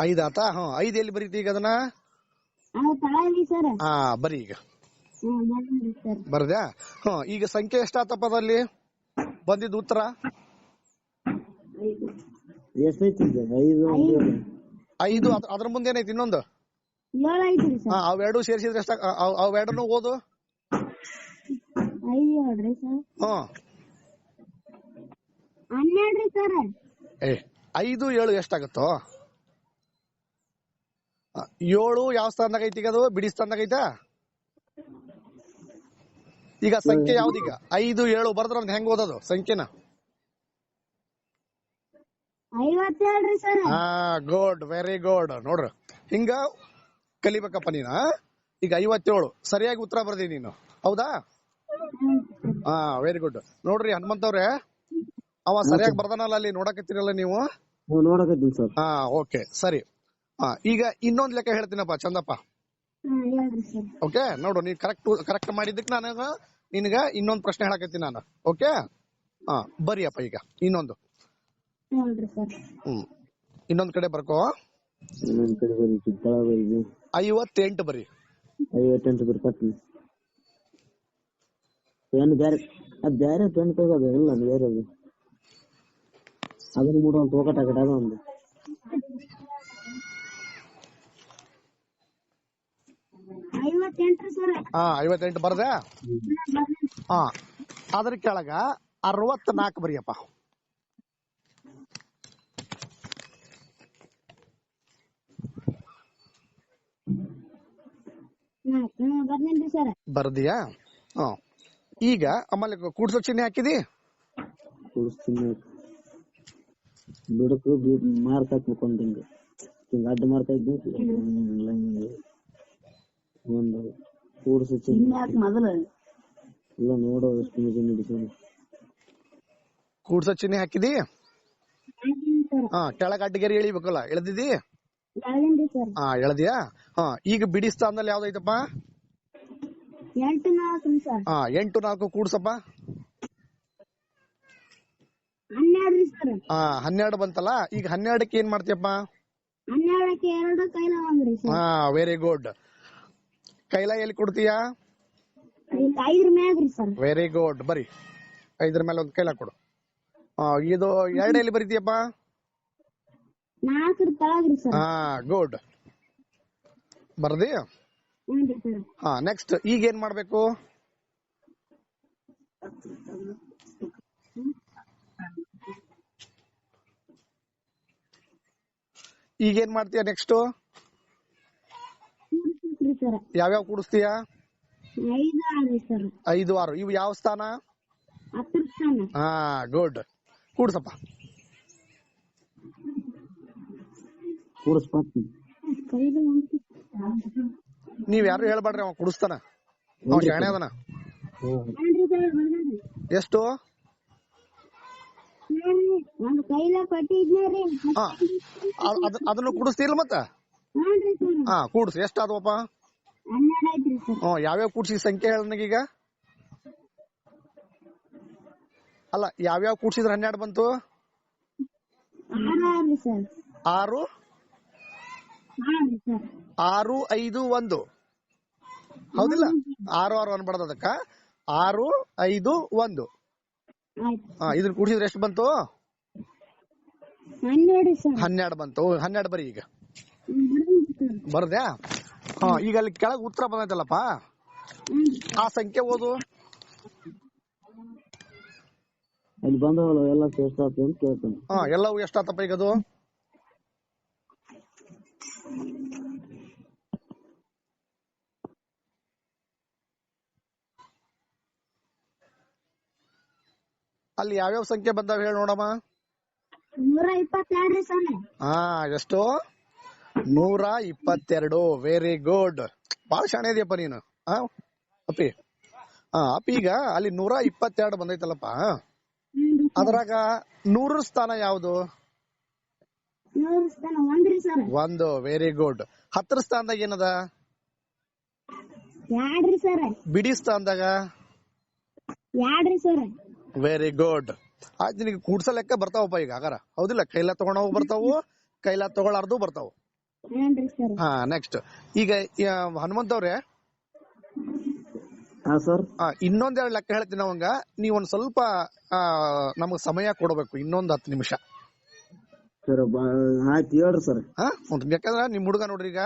ಐದಾತ ಹ್ಮ್ ಐದ್ ಎಲ್ಲಿ ಬರೀತಿ ಈಗ ಅದನ್ನ? ಹಾ ಬರೀ ಈಗ. ಬರದ್ಯಾ? ಹ ಈಗ ಸಂಖ್ಯೆ ಎಷ್ಟಾತಪ್ಪ ಅದಲ್ಲಿ ಬಂದಿದ್ ಉತ್ತರ? ಐದು ಅದ್ರ ಮುಂದೆ ಏನೈತಿ ಇನ್ನೊಂದು? ಹಾ ಅವೆರಡು ಸೇರಿಸಿದ್ರೆ ಎಷ್ಟ ಅವೆರಡನ್ನು ಓದು. ಏ ಐದು ಏಳು ಎಷ್ಟಾಗತ್ತೋ? ಏಳು ಯಾವ ಸ್ಥಾನದಾಗ ಐತಿ ಈಗ ಅದು? ಬಿಡಿ ಸ್ಥಾನದಾಗ ಐತಾ? ಈಗ ಸಂಖ್ಯೆ ಯಾವ್ದೀಗ? ಐದು ಏಳು ಬರ್ದ್ರ ಅಂತ ಹೆಂಗ್ ಓದೋದು ಸಂಖ್ಯೆನ? ಹಾ ಗುಡ್ ವೆರಿ ಗುಡ್ ನೋಡ್ರಿ ಹಿಂಗ ಕಲಿಬೇಕಪ್ಪ ನೀನ. ಈಗ ಐವತ್ತೇಳು ಸರಿಯಾಗಿ ಉತ್ತರ ಬರ್ದಿ ನೀನು. ಹೌದಾ? ಹಾ ವೆರಿ ಗುಡ್ ನೋಡ್ರಿ ಹನುಮಂತವ್ರೆ ಅವ ಸರಿಯಾಗಿ ಬರ್ದಾನಲ್ಲ ಅಲ್ಲಿ ನೋಡಕತ್ತೀರಲ್ಲ ನೀವು? ಹ್ಞೂ ನೋಡಕತ್ತೀನಿ ಸರ್. ಹಾ ಓಕೆ ಸರಿ. ಹಾ ಈಗ ಇನ್ನೊಂದ್ ಲೆಕ್ಕ ಹೇಳ್ತೀನಪ್ಪ ಚಂದಪ್ಪ. ಓಕೆ ನೋಡು ನೀ ಕರೆಕ್ಟ್ ಕರೆಕ್ಟ್ ಮಾಡಿದ್ದಕ್ಕೆ ನಾನು ನಿನಗ ಇನ್ನೊಂದ್ ಪ್ರಶ್ನೆ ಹೇಳಕತ್ತೀನಿ ನಾನು. ಓಕೆ ಹಾ ಬರಿಯಪ್ಪ ಈಗ ಇನ್ನೊಂದು. ಹ್ಮ್ ಇನ್ನೊಂದ್ ಕಡೆ ಬರ್ಕೋ. ಐವತ್ತೆಂಟು ಬರಿ. ಐವತ್ತೆಂಟು ಬರಿ ಕಟ್ಟಿ ಏನು ಬೇರೆ ಅದು ಬೇರೆ ಪೆನ್ ತಗೋದು ಇಲ್ಲ ಬೇರೆ ಅದು ಅದನ್ನ ಮೂಡು ಒಂದು ಹೋಗಟ್ ಆಗಟ್ ಒಂದು. ಐವತ್ತೆಂಟ್ರಿ ಸರ್. ಹಾ ಐವತ್ತೆಂಟು ಬರ್ದೆ? ಹಾ ಅದ್ರ ಕೆಳಗ ಅರವತ್ನಾಲ್ಕು ಬರಿಯಪ್ಪ. ಬರ್ದಿಯಾ? ಹಾ. ಈಗ ಆಮೇಲೆ ಕೂಡ್ಸೋ ಚಿಹ್ನೆ ಹಾಕಿದಿ? ಬಿಡಕು ಮಾರ್ಕ್ ಹಾಕ್ಬೇಕು ಹಿಂಗ. ಅಡ್ಡ ಮಾರ್ಕ್ ಹಾಕಿ ಒಂದು ಕೂಡ್ಸಿ ಮೊದಲು? ಇಲ್ಲ ನೋಡೋ ಎಷ್ಟು ನಿಜ ನಡೀತಾನೆ ಕೂಡ್ಸೋ ಚಿನ್ನೆ ಹಾಕಿದಿ? ಹಾ ಕೆಳಗ ಅಡ್ಡಗೆರೆ ಎಳಿಬೇಕಲ್ಲ ಎಳ್ದಿದಿ? ಹಾ ಎಳ್ದಿಯಾ? ಹಾ ಈಗ ಬಿಡಿ ಸ್ಥಾನದಲ್ಲಿ ಯಾವ್ದೈತಪ್ಪ ಹಾ ಎಂಟು ನಾಲ್ಕು ಕೂಡ್ಸಪ್ಪ. ಹಾ ಹನ್ನೆರಡು ಬಂತಲ್ಲ ಈಗ ಹನ್ನೆರಡಕ್ಕೆ ಏನ್ ಮಾಡ್ತೀಯಪ್ಪ? ಹಾ ವೆರಿ ಗುಡ್ ಕೈಲ ಎಲ್ಲಿ ಕೊಡ್ತೀಯಾ? ಇಲ್ಲಿ ಐದ್ರ ಮ್ಯಾಗ್ರಿ ಸರ್. ವೆರಿ ಗುಡ್ ಬರಿ ಐದ್ರ ಮೇಲೆ ಒಂದು ಕೈಲ ಕೊಡು. ಹಾ ಇದು ಎರಡು ಎಲ್ಲಿ ಬರಿತೀಯಪ್ಪ? ನಾಲ್ಕರ ತಳಗ್ರಿ ಸರ್. ಹಾ ಗುಡ್ ಬರ್ದಿ? ಸರ್. ಹಾ ನೆಕ್ಸ್ಟ್ ಈಗ ಏನ್ ಮಾಡ್ಬೇಕು? ಈಗ ಏನ್ ಮಾಡ್ತೀಯ ನೆಕ್ಸ್ಟ್ ಸರ್ ಯಾವ್ಯಾವ ಕೂಡಿಸ್ತೀಯ? ಐದು ಆಗ್ರಿ ಸರ್ ಐದು ಆರು. ಇವು ಯಾವ ಸ್ಥಾನ? ಹತ್ತರ ಸ್ಥಾನ. ಹಾ ಗುಡ್ ಕೂಡ್ಸಪ್ಪ. ಕೂಡಿಸ್ಬೇಕು ಕೈದು ಒಂದು ನೀವ್ ಯಾರು ಹೇಳ್ಬೇಡ್ರಿ ಅವ ಕುಡಿಸ್ತಾನ. ಅವ ಶಾಣೆ ಅದನ. ಎಷ್ಟು? ಒಂದ್ ಕೈಲ ಕೊಟ್ಟಿದ್ನೇ ರೀ ಹಾ ಅದನ್ನು ಕೂಡಿಸ್ತಿಲ್ಲ ಮತ್ತ? ಹಾ ಕೂಡ್ಸಿ. ಎಷ್ಟ್ ಆದ್ವಪ್ಪ ಹ್ಮ್ ಯಾವ್ಯಾವ ಕೂಡ್ಸಿ ಸಂಖ್ಯೆ ಹೇಳ ನನಗೀಗ? ಅಲ್ಲ ಯಾವ್ಯಾವ ಕೂಡ್ಸಿದ್ರ ಹನ್ನೆರಡು ಬಂತು? ಆರು? ಆರು ಐದು ಒಂದು. ಹೌದಿಲ್ಲ? ಆರು ಆರು ಅನ್ಬಾರ್ದು ಅದಕ್ಕ. ಆರು ಐದು ಒಂದು. ಹಾ ಇದನ್ನ ಕೂಡಿಸಿದ್ರೆ ಎಷ್ಟು ಬಂತು? ಹನ್ನೆರಡು ಬಂತು. ಹನ್ನೆರಡು ಬರೀ ಈಗ. ಬರ್ದ್ಯಾ ಹಾ ಈಗ ಅಲ್ಲಿ ಕೆಳಗ್ ಉತ್ತರ ಬಂದೈತಲ್ಲಪ್ಪ? ಆ ಸಂಖ್ಯೆ ಓದು. ಅಲ್ಲಿ ಬಂದವಲ್ಲ ಎಲ್ಲ ಎಷ್ಟಾಯ್ತು ಅಂತ ಕೇಳ್ತಾನೆ. ಹಾ ಎಲ್ಲವೂ ಎಷ್ಟಾತಪ್ಪ ಈಗ ಅದು ಅಲ್ಲಿ ಯಾವ್ಯಾವ ಸಂಖ್ಯೆ ಬಂದಾವ ಹೇಳಿ ನೋಡಮ್ಮ. ನೂರ ಇಪ್ಪತ್ತೆರಡ್ರಿ ಸರ್ ಹಾ ಎಷ್ಟು? ನೂರ ಇಪ್ಪತ್ತೆರಡು. ವೆರಿ ಗುಡ್ ಬಾಳ ಶಾಣೆ ಇದೆಯಪ್ಪ ನೀನು. ಅಪ್ಪಿ. ಹಾ ಅಪ್ಪಿ ಈಗ ಅಲ್ಲಿ ನೂರ ಇಪ್ಪತ್ತೆರಡು ಬಂದೈತಲ್ಲಪ್ಪ. ಅದ್ರಾಗ ನೂರ ಸ್ಥಾನ ಯಾವ್ದು? ಒಂದು. ವೆರಿ ಗುಡ್ ಹತ್ತರ ಸ್ಥಾನದಾಗ ಏನದ? ಬಿಡಿ ಸ್ಥಾನದಾಗ? ವೆರಿ ಗುಡ್ ಆಯ್ತು, ನಿನಗೆ ಕೂಡ್ಸ ಲೆಕ್ಕ ಬರ್ತಾವಪ್ಪ ಈಗ, ಹಾಗಾರ. ಹೌದಿಲ್ಲ ಕೈಲ ತಗೊಂಡವು ಬರ್ತಾವು ಕೈಲ ತಗೊಳಾರ್ದು ಬರ್ತಾವು. ಸರ್? ಹಾ ನೆಕ್ಸ್ಟ್ ಈಗ ಹನುಮಂತ ಅವ್ರೆ? ಹಾ ಸರ್. ಇನ್ನೊಂದೆರಡು ಲೆಕ್ಕ ಹೇಳ್ತೀನಿ ಅವಂಗ ನೀವ್ ಒಂದ್ ಸ್ವಲ್ಪ ಆ, ನಮಗ್ ಸಮಯ ಕೊಡಬೇಕು. ಇನ್ನೊಂದ್ ಹತ್ತು ನಿಮಿಷ. ಸರ್ ಆಯ್ತು ಹೇಳ್ರಿ ಸರ್. ಹಾ ಯಾಕಂದ್ರ ನಿಮ್ ಹುಡುಗ ನೋಡ್ರಿ ಈಗ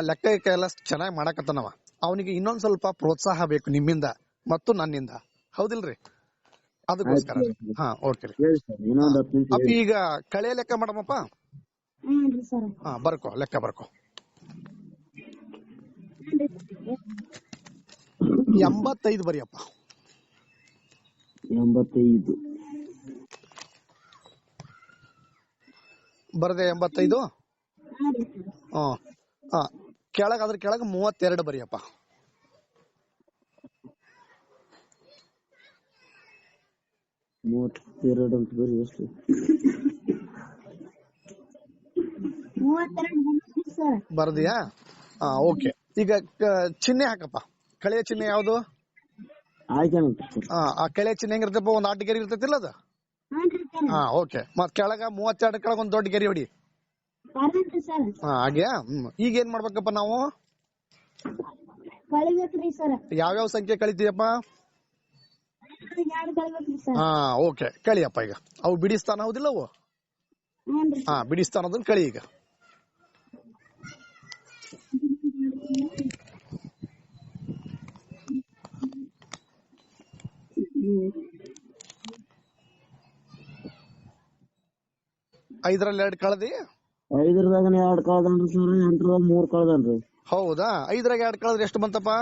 ಲೆಕ್ಕ ಎಲ್ಲ ಚೆನ್ನಾಗಿ ಮಾಡಕತ್ತನವ. ಅವನಿಗೆ ಇನ್ನೊಂದ್ ಸ್ವಲ್ಪ ಪ್ರೋತ್ಸಾಹ ಬೇಕು ನಿಮ್ಮಿಂದ ಮತ್ತು ನನ್ನಿಂದ. ಹೌದಿಲ್ರಿ? ಅದಕ್ಕೋಸ್ಕರ. ಹಾ ಓಕೆ ಈಗ ಕಳೆ ಲೆಕ್ಕ ಮಾಡಮಪ್ಪ ಹ್ಞೂನ್ರಿ ಸರ್. ಹಾ ಬರ್ಕೋ ಲೆಕ್ಕ ಬರ್ಕೋ. ಎಂಬತ್ತೈದು ಬರಿಯಪ್ಪ. ಎಂಬತ್ತೈದು. ಬರದೆ ಎಂಬತ್ತೈದು? ಹ್ಞೂನ್ರಿ ಸರ್ ಹ್ಮ್. ಹಾ ಕೆಳಗ ಅದ್ರ ಕೆಳಗ ಮೂವತ್ತೆರಡು ಬರಿಯಪ್ಪ. ಮೂವತ್ತೆರಡು ಅಂತ ಬರೀ ಎಷ್ಟು? ಬರ್ದಿಯಾ? ಹಾ ಓಕೆ ಈಗ ಚಿಹ್ನೆ ಹಾಕಪ್ಪ. ಕಳೆಯ ಚಿಹ್ನೆ ಯಾವ್ದು? ಹಾ ಆ ಕಳೆಯ ಚಿಹ್ನೆ ಹೆಂಗಿರ್ತಪ್ಪ ಒಂದ್ ಆಟ ಗೆರೆ ಇರ್ತೈತಿಲ್ಲ ಅದು? ಹಾ ಓಕೆ ಮತ್ ಕೆಳಗ ಮೂವತ್ತೆರಡು ಕೆಳಗ ಒಂದ್ ದೊಡ್ಡ ಗೆರಿ ಹೊಡಿ. ಹಾ ಹಾಗ್ಯಾ? ಈಗ ಏನ್ ಮಾಡ್ಬೇಕಪ್ಪ ನಾವು? ಯಾವ್ಯಾವ ಸಂಖ್ಯೆ ಕಳಿತೀಯಪ್ಪ? ಹಾ ಓಕೆ ಕಳಿಯಪ್ಪ ಈಗ. ಅವು ಬಿಡಿಸ್ತಾನ ಹೌದಿಲ್ಲ ಅವು? ಹ್ಞೂನ್ರಿ ಹಾ ಬಿಡಿಸ್ತಾನ ಅದನ್ನ ಕಳಿ ಈಗ. ಐದರಲ್ಲಿ ಎರಡು ಕಳದಿ? ಐದರದಾಗ ಎರಡ್ ಕಳ್ದನ್ರಿ ಸರ್ ಎಂಟರದಾಗ ಮೂರ್ ಕಳ್ದನ್ರಿ. ಹೌದಾ? ಐದರಾಗ ಎರಡ್ ಕಳದ್ರಿ ಎಷ್ಟು ಬಂತಪ್ಪ?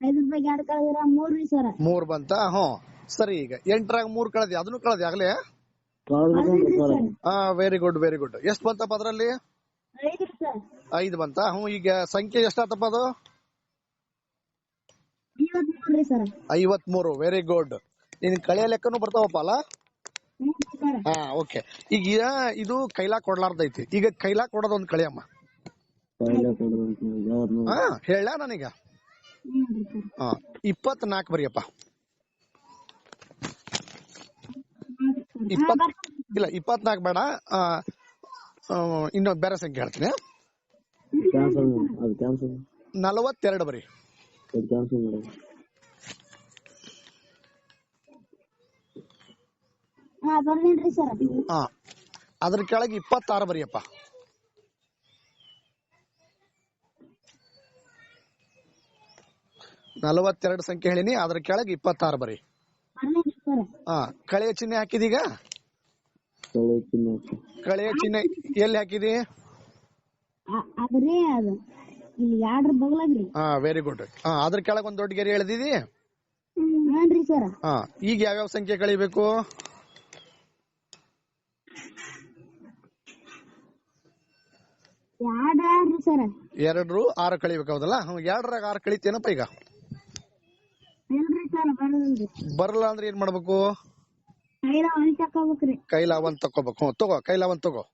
ಐದರದಾಗ ಎರಡು ಕಳೆದ್ರ ಮೂರ್ರಿ ಸರ್. ಮೂರ್ ಬಂತ? ಹ್ಞೂ. ಸರಿ ಈಗ ಎಂಟರಾಗ ಮೂರ್ ಕಳದಿ ಅದನ್ನು ಕಳದಿ ಆಗ್ಲೇ? ಹಾ ವೆರಿ ಗುಡ್ ವೆರಿ ಗುಡ್ ಎಷ್ಟ್ ಬಂತಪ್ಪ ಅದ್ರಲ್ಲಿ? ಐದು ಬಂತ? ಹ್ಞೂ ಈಗ ಸಂಖ್ಯೆ ಎಷ್ಟಾತಪ್ಪ ಅದು? ಸರ್. ಐವತ್ಮೂರು ವೆರಿ ಗುಡ್ ನಿನ್ ಕಳೆಯ ಲೆಕ್ಕನು ಬರ್ತಾವಪ್ಪ ಅಲ್ಲ? ಹಾ ಓಕೆ ಈಗ ಇದು ಕೈಲಾ ಕೊಡ್ಲಾರ್ದೈತಿ. ಈಗ ಕೈಲಾ ಕೊಡೋದೊಂದ್ ಕಳಿಯಮ್ಮ. ಹಾ ಹೇಳ ನನಗ? ಹಾ ಇಪ್ಪತ್ನಾಲ್ಕು ಬರಿಯಪ್ಪ. ಇಪ್ಪತ್ ಇಲ್ಲ ಇಪ್ಪತ್ನಾಕ್ ಬೇಡ. ಇನ್ನೊಂದ್ ಬೇರೆ ಸಂಖ್ಯೆ ಹೇಳ್ತೀನಿ. ಕ್ಯಾನ್ಸಲ್ ಅದು ಕ್ಯಾನ್ಸಲ್ ನಲವತ್ತೆರಡು ಬರಿ. ಹಾ ಅದ್ರ ಕೆಳಗೆ ಇಪ್ಪತ್ತಾರು ಬರಿಯಪ್ಪ. ನಲವತ್ತೆರಡು ಸಂಖ್ಯೆ ಹೇಳಿನಿ ಅದ್ರ ಕೆಳಗೆ ಇಪ್ಪತ್ತಾರು ಬರಿ. ಹಾ ಕಳೆಯ ಚಿಹ್ನೆ ಹಾಕಿದೀಗ? ಕಳೆ ಚಿನ್ನ ಕಳೆಯ ಚಿಹ್ನೆ ಎಲ್ಲಿ ಹಾಕಿದಿ? ಅದ್ರಿ ಅದು ಇಲ್ಲಿ ಬಗ್ಲಾಗ್ರಿ ಹಾ ವೆರಿ ಗುಡ್ ಹಾ ಅದ್ರ ಕೆಳಗೆ ಒಂದ್ ದೊಡ್ಡ ಗೆರೆ ಎಳೆದಿದಿ? ಸರ್ ಹಾ ಈಗ ಯಾವ್ಯಾವ ಸಂಖ್ಯೆ ಕಳಿಬೇಕು? ಎರಡ್ರಿ ಆರು ಕಳಿಬೇಕು ಹೌದಲ್ಲ? ಹ್ಮ್ ಎರಡರಾಗ ಆರು ಕಳಿತೇನಪ್ಪ ಈಗ? ಬರಲ್ಲ ಅಂದ್ರೆ ಏನ್ ಮಾಡ್ಬೇಕು? ಕೈಲ ಒಂದ್ ತಕೋಬೇಕು ತಗೋ ಕೈಲ ಒಂದ್ ತಗೋ.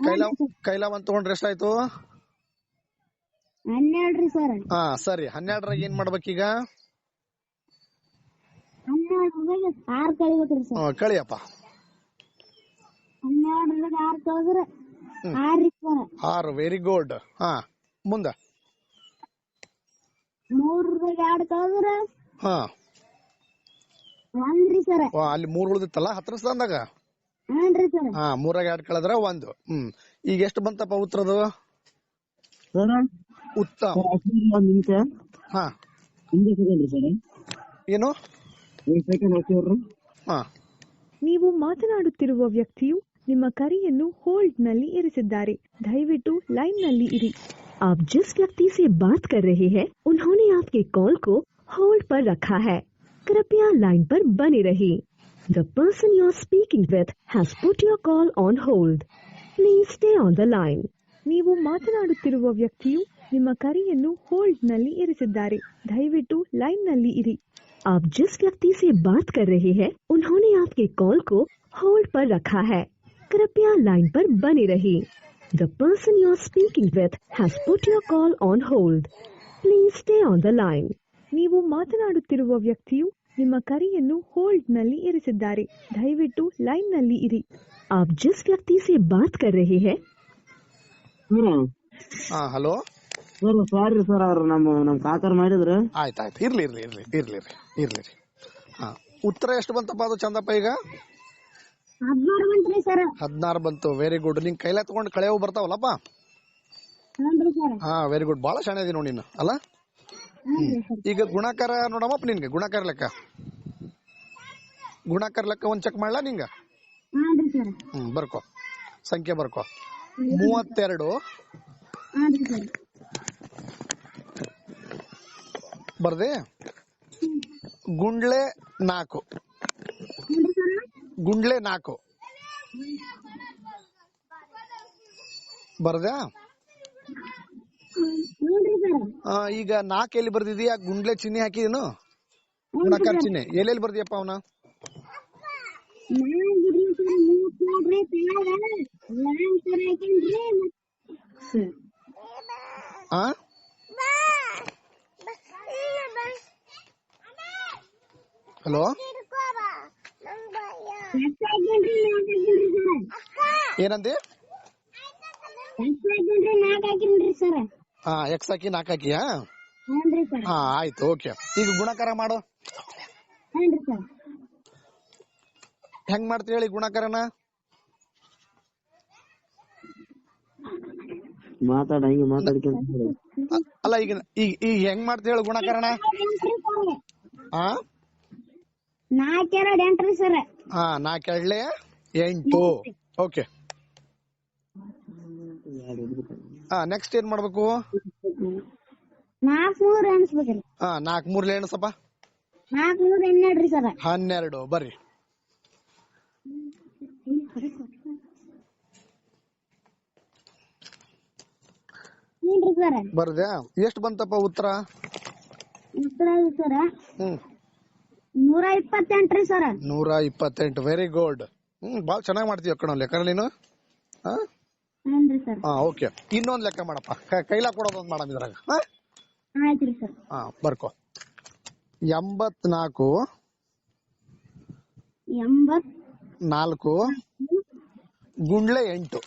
ಕೈಲ ಕೈಲ ಒಂದ್ ತಗೊಂಡ್ರೆ ಎಷ್ಟಾಯ್ತು? ಹನ್ನೆರಡ್ರಿ ಸರ್. ಹಾ ಸರಿ. ಹನ್ನೆರಡರಾಗ ಏನ್ ಮಾಡ್ಬೇಕೀಗ? ಆರ್ ಕಳಿಬೇಕ್ರಿ ಸರ್. ಕಳಿಯಪ್ಪ. ಹನ್ನೆರಡ್ರಾಗ ಆರ್ ಕಳೆದ್ರ ಆರು ವೆರಿ ಗುಡ್ ಹಾ ಮುಂದ. ಮೂರರಾಗ ಎರಡ್ ಕಳೆದ್ರ ಹಾ. ಒಂದ್ರಿ ಸರ್. ಅಲ್ಲಿ ಮೂರ್ ಉಳ್ದಿತ್ತಲ್ಲ? ಹತ್ರ ಸ್ಥಾನದಾಗ ಹನ್ರಿ ಸರ್. ಹಾ ಮೂರಾಗ ಎರಡ್ ಕಳೆದ್ರ ಒಂದು. ಹ್ಮ್. ಈಗ ಎಷ್ಟು ಬಂತಪ್ಪ ಉತ್ತರದು ಸರ್ ಉತ್ತಮ ಒಂದ್ ನಿಮಿಷ. ಹಾ. ಹಿಂದೆ ಸೆಕೆಂಡ್ ಸರ್. ಏನು? ಒಂದ್ ಸೆಕೆಂಡ್ ಹಾಕಿವ್ರಿ ಹಾ. ನೀವು ಮಾತನಾಡುತ್ತಿರುವ ವ್ಯಕ್ತಿಯು ನಿಮ್ಮ ಕರೆಯನ್ನು ಹೋಲ್ಡ್ನಲ್ಲಿ ಇರಿಸಿದ್ದಾರೆ. ದಯವಿಟ್ಟು ಲೈನ್ನಲ್ಲಿ ಇರಿ. आप जिस व्यक्ति से बात कर रहे हैं उन्होंने आपके कॉल को होल्ड पर रखा है कृपया लाइन पर बने रहिए the person you are speaking with has put your call on hold please stay on the line ನೀವು ಮಾತನಾಡುತ್ತಿರುವ ವ್ಯಕ್ತಿಯು ನಿಮ್ಮ ಕರೆಯನ್ನು ಹೋಲ್ಡ್ ನಲ್ಲಿ ಇರಿಸಿದ್ದಾರೆ ದಯವಿಟ್ಟು ಲೈನ್ ನಲ್ಲಿ ಇರಿ आप जिस व्यक्ति से बात कर रहे हैं उन्होंने आपके कॉल को होल्ड पर रखा है कृपया लाइन पर बने रहिए the person you are speaking with has put your call on hold please stay on the line ನೀವು ಮಾತನಾಡುತ್ತಿರುವ ವ್ಯಕ್ತಿಯು ನಿಮ್ಮ ಕರೆಯನ್ನು ಹೋಲ್ಡ್ ನಲ್ಲಿ ಇರಿಸಿದ್ದಾರೆ ದಯವಿಟ್ಟು ಲೈನ್ ನಲ್ಲಿ ಇರಿ आप जिस व्यक्ति से बात कर रहे हैं ಸರ್ ಹಾ ಹಲೋ ಸರ್ ಸಾರಿ ಸರ್ ಅವ್ರು ನಮ್ಮ ನಮ್ ಕಾಕರ್ ಮಾಡಿದ್ರ ಆಯ್ತಾಯ್ತು ಇರ್ಲಿ ಇರ್ಲಿ ಇರ್ಲಿ ಇರ್ಲಿ ಇರ್ಲಿ ಇರ್ಲಿ ರೀ ಹಾ ಉತ್ತರ ಎಷ್ಟು ಬಂತಪ್ಪ ಅದು ಚಂದಪ್ಪ ಈಗ ಹದಿನಾರು ಬಂತ್ರಿ ಸರ್. ಹದಿನಾರು ಬಂತು. ವೆರಿ ಗುಡ್ ನಿನ್ ಕೈಲ ತಗೊಂಡ್ ಕಳೆವು ಬರ್ತಾವಲ್ಲಪ್ಪ? ಸರ್. ಹಾ ವೆರಿ ಗುಡ್ ಬಹಳ ಶಾಣೆ ಇದೀನಿ ನೋಡಿ ನೀನು. ಅಲ್ಲ? ಈಗ ಗುಣಾಕಾರ ನೋಡಮ್ಮಪ್ಪ ನಿನ್ಗೆ ಗುಣಾಕಾರ ಲೆಕ್ಕ. ಗುಣಾಕಾರ ಲೆಕ್ಕ ಒಂದ್ ಚೆಕ್ ಮಾಡ್ಲಾ ನಿಂಗ? ಸರ್. ಹ್ಮ್ ಬರ್ಕೋ. ಸಂಖ್ಯೆ ಬರ್ಕೋ. ಮೂವತ್ತೆರಡು. ಸರ್. ಬರ್ದೆ? ಗುಂಡ್ಲೆ ನಾಲ್ಕು. ಗುಂಡ್ಲೆ ಸರ್ ಆ, ಈಗ ನಾಕ್ ಎಲ್ಲಿ ಬರ್ದಿದೀಯ ಗುಂಡ್ಲೆ ಚಿಹ್ನೆ ಹಾಕಿದೀನು? ಗುಣಾಕಾರ ಚಿಹ್ನೆ ಎಲ್ಲೆಲ್ಲಿ ಬರ್ದಿಯಪ್ಪ ಅವನ? ನಾಗಿರಿ [laughs] ಏನಂದಿ? ಹಾ ಎಕ್ಸ್ ಹಾಕಿ ನಾಕ್ ಹಾಕಿಯಾ? ಹಾ ಆಯ್ತು ಓಕೆ ಈಗ ಗುಣಾಕಾರ ಮಾಡು. ಹೆಂಗ್ ಮಾಡ್ತೀವಿ ಹೇಳಿ ಗುಣಾಕಾರನ? ಮಾತಾಡ ಹಿಂಗ ಮಾತಾಡ್ಕೊಂತ ಅಲ್ಲ ಈಗ ಈಗ ಈಗ ಹೆಂಗ್ ಮಾಡ್ತೀವಿ ಹೇಳಿ ಗುಣಾಕಾರನ? ಹಾ ನಾಲ್ಕ್ ಎರಡ್ ಎಂಟ್ರಿ ಸರ್ ಹಾ ನಾಲ್ಕು ಎಳ್ಳೆ ಎಂಟು ಓಕೆ ಹಾ ನೆಕ್ಸ್ಟ್ ಏನ್ ಮಾಡ್ಬೇಕು? ನಾಲ್ಕ್ ಮೂರ್ ಎಣಿಸ್ಬೇಕ್ರಿ ಹಾ ನಾಲ್ಕ್ ಮೂರ್ಲೆ ಎಣಸಪ್ಪ ನಾಲ್ಕ್ ಮೂರ್ ಎಣ್ಣೆಡ್ರಿ ಸರ್ ಹನ್ನೆರಡು ಬರ್ರಿ. ಬರ್ದ ಸರ್ ಬರ್ದ್ಯಾ ಎಷ್ಟು ಬಂತಪ್ಪ ಉತ್ತರ? ಉತ್ತರ ಸರ್ ಹ್ಮ್. ನೂರ ಇಪ್ಪತ್ತೆಂಟ್ರಿ ಸರ್. ನೂರ ಇಪ್ಪತ್ತೆಂಟು ವೆರಿ ಗುಡ್ ಹ್ಮ್ ಬಾಳ್ ಚೆನ್ನಾಗ್ ಮಾಡ್ತೀವಿ ಅಕ್ಕ ಲೆಕ್ಕ ನೀನು? ಹಾ? ಹನ್ರಿ ಸರ್. ಹಾ ಓಕೆ. ಇನ್ನೊಂದ್ ಲೆಕ್ಕ ಮಾಡಪ್ಪ. ಕ- ಕೈಲಾ ಕೊಡೋದೊಂದ್ ಮಾಡಮ್ ಇದ್ರಾಗ. ಹಾ? ಆಯ್ತ್ರಿ ಸರ್. ಹಾ ಬರ್ಕೋ. ಎಂಬತ್ನಾಲ್ಕು. ಎಂಬತ್ ನಾಲ್ಕು ಗುಂಡ್ಲೆ ಎಂಟು.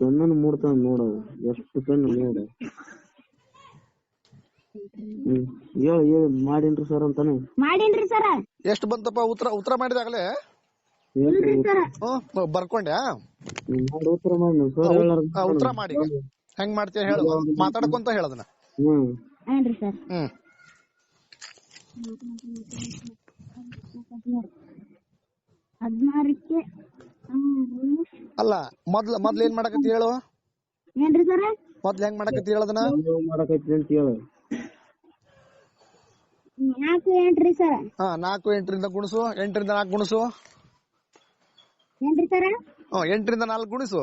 ಒಂದ್ ಮೂಡ್ತಾನ ನೋಡ. ಎಷ್ಟು ಪೆನ್ ನೋಡ. ಹ್ಮ್. ಹೇಳ ಮಾಡಿನ್ರಿ ಮಾಡೀನ್ರಿ ಸರ್ ಅಂತಾನೆ. ಮಾಡಿನ್ರಿ ಸರ್. ಎಷ್ಟು ಬಂತಪ್ಪ ಉತ್ತರ ಉತ್ತರ ಮಾಡಿದಾಗಲೇ? ಇಲ್ರಿ ಸರ್. ಹ್ಮ್ ಬರ್ಕೊಂಡ್ಯಾ? ಉತ್ತರ ಮಾಡಿ ಉತ್ತರ ಮಾಡಿ. ಹೆಂಗ್ ಮಾಡ್ತೀಯ ಹೇಳು. ಮಾತಾಡ್ಕೊಂತ ಹೇಳದನ ಹ್ಮ್. ಏನ್ರಿ ಸರ್? ಹ್ಮ್. ಹದಿನಾರಕ್ಕೆ ಅಲ್ಲ ಮೊದ್ಲ ಮೊದ್ಲ ಏನ್ ಮಾಡಕತ್ತಿ ಹೇಳು? ಏನ್ರಿ ಸರ್? ಮೊದ್ಲ ಹೆಂಗ್ ಮಾಡಕತ್ತಿ ಹೇಳು ಅದನ್ನ? ಮಾಡಕೈತಿ ಅಂತ ಹೇಳು. ನಾಲ್ಕು ಎಂಟ್ರಿ ಸರ್. ಹಾ ನಾಲ್ಕು ಎಂಟರಿಂದ ಗುಣಸು ಎಂಟರಿಂದ ನಾಲ್ಕು ಗುಣಸು. ಏನ್ರಿ ಸರ್? ಹ್ಮ್ ಎಂಟರಿಂದ ನಾಲ್ಕು ಗುಣಿಸು.